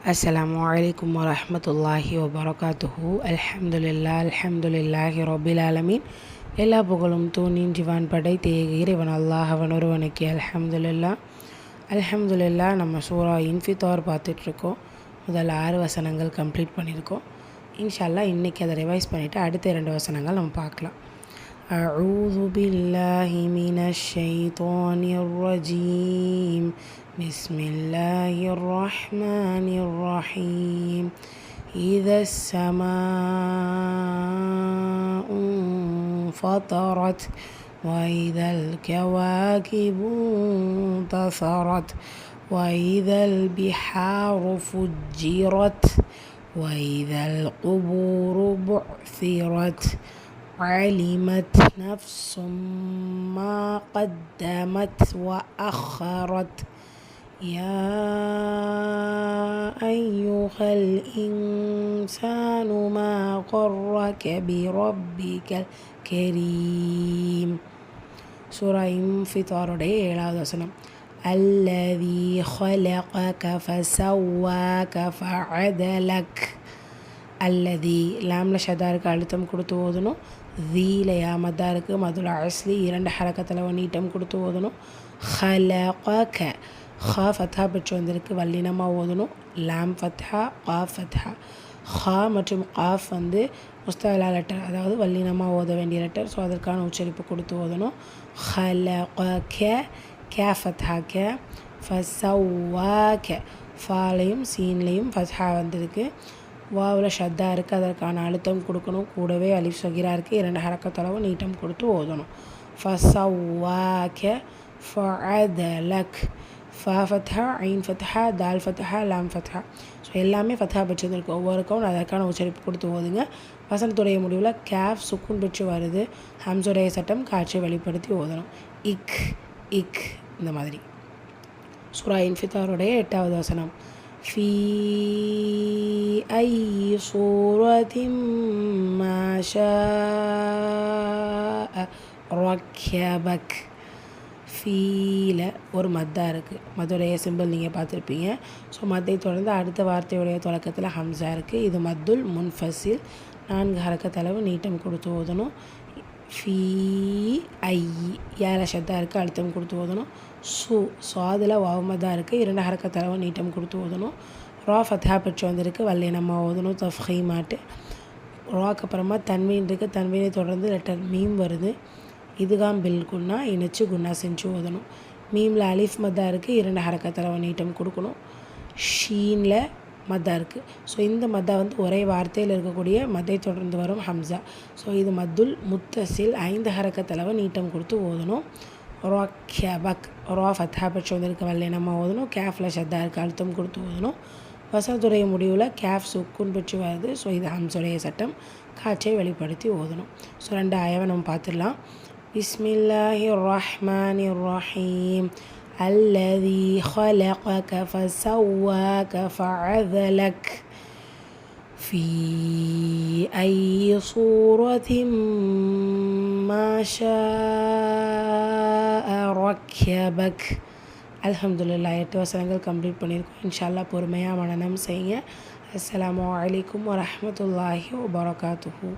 السلام عليكم ورحمة الله وبركاته الحمد لله الحمد لله رب العالمين எல்லா புகழும் தூணின் ஜிவான் படைத்த இறைவன் அல்லாஹ் அவன் ஒருவனுக்கு அல்ஹம்துலில்லா அல்ஹம்துலில்லா நம்ம சூரா இன்ஃபித்தார் பார்த்துட்ருக்கோம் முதல் ஆறு வசனங்கள் கம்ப்ளீட் பண்ணியிருக்கோம் இன்ஷால்லா இன்றைக்கி அதை ரிவைஸ் பண்ணிவிட்டு அடுத்த இரண்டு வசனங்கள் நம்ம பார்க்கலாம் أعوذ بالله من الشيطان الرجيم بسم الله الرحمن الرحيم. إذا السماء انفطرت وإذا الكواكب انتصرت وإذا البحار فجرت وإذا القبور بعثرت علمت نفس ما قدمت وأخرت يا أيها الإنسان ما غرك بربك الكريم. سورة انفطار ديلا وسلم الذي خلقك فسواك فعدلك الذي لام لشدار كالتم كرتو ودنو ذي ليا مدارك مدل عسلي يرند حركة لوني تم كرتو خلقك ஹா ஃபத்ஹா பெற்று வந்திருக்கு வல்லினமாக ஓதணும். லாம் ஃபத்ஹா ஆ ஃபத்ஹா ஹா மற்றும் ஆஃப் வந்து முஸ்தலா லெட்டர் அதாவது வல்லினமாக ஓத வேண்டிய லெட்டர் ஸோ அதற்கான உச்சரிப்பு கொடுத்து ஓதணும். ஹல கே ஃபத்ஹா கே ஃபசவ்வா கே ஃபாலையும் சீன்லேயும் ஃபத்ஹா வந்திருக்கு. வாவில் ஷத்தா இருக்குது அதற்கான அழுத்தம் கொடுக்கணும். கூடவே அலிஃப் சொகிரா இருக்குது இரண்டு ஹரக்கத்தளவு நீட்டம் கொடுத்து ஓதணும். ஃபசவாக்க ஃபஅதலக் லக். ஃபா ஃபத்ஹா ஐன் ஃபத்ஹா தால் ஃபத்ஹா லாம் ஃபத்ஹா. ஸோ எல்லாமே ஃபத்ஹா பெற்றது இருக்குது ஒவ்வொருக்கும் அதற்கான உச்சரிப்பு கொடுத்து ஓதுங்க. வசனத்துடைய முடிவில் கேஃப் சுக்குன் பெற்று வருது. ஹம்சுடைய சட்டம் காட்சியை வெளிப்படுத்தி ஓதணும். இக் இக் இந்த மாதிரி. சுரா இன்ஃபித்தாருடைய எட்டாவது வசனம். ஃபீ ஐ சூரதிம் மாஷா ரக்யபக் ஃபீல ஒரு மத்தாக இருக்குது மதுடைய சிம்பிள் நீங்கள் பார்த்துருப்பீங்க. ஸோ மத்தை தொடர்ந்து அடுத்த வார்த்தையுடைய தொடக்கத்தில் ஹம்சா இருக்குது இது மத்துல் முன்ஃபசில் நான்கு ஹரக்கத்தளவு நீட்டம் கொடுத்து ஓதணும். ஃபீ ஐ ஏழை ஷத்தா இருக்குது அழுத்தம் கொடுத்து ஓதணும். சு சுவாதில் வாவமதாக இருக்குது இரண்டு ஹரக்கத்தளவு நீட்டம் கொடுத்து ஓதணும். ரா ஃபத்ஹா பெற்று வந்திருக்கு. வல்லினமாக ஓதணும். தஃப்ஹை மாட்டு ராக்கு அப்புறமா தன்வீன் இருக்குது தன்வீனை தொடர்ந்து லெட்டர் மீம் வருது. இதுகாம் பில் குன்னா இணைச்சு குன்னா செஞ்சு ஓதணும். மீமில் அலிஃப் மத்தா இருக்குது இரண்டு ஹரக்கத்தில் நீட்டம் கொடுக்கணும். ஷீனில் மத்தா இருக்குது ஸோ இந்த மத்தா வந்து ஒரே வார்த்தையில் இருக்கக்கூடிய மத்தை தொடர்ந்து வரும் ஹம்சா. ஸோ இது மத்துல் முத்தசில் ஐந்து ஹரக்கத்தளவு நீட்டம் கொடுத்து ஓதணும். ரா கேபக் ரா ஃபத்தா பெற்று வந்திருக்க வல்லினமாக ஓதணும். கேஃபில் ஷத்தா இருக்குது அழுத்தம் கொடுத்து ஓதணும். வசனத்துடைய முடிவில் கேஃப் சுக்குன் பெற்று வருது. ஸோ இது ஹம்சுடைய சட்டம். காட்சியை வெளிப்படுத்தி ஓதணும். ஸோ ரெண்டு ஆயவை நம்ம பார்த்துடலாம். பிஸ்மில்லாஹி ரஹ்மான் ரஹீம் الذي خلقك فسواك فعذلك في أي صورة ما شاء ركبك அல்ஹம்துலில்லா எட்டு வசனங்கள் கம்ப்ளீட் பண்ணியிருக்கோம் இன்ஷால்லா பொறுமையாக மனநம் செய்யுங்க அஸ்லாம் வலைக்கம் வரமத்துல்லாஹி வபரகாத்துஹூ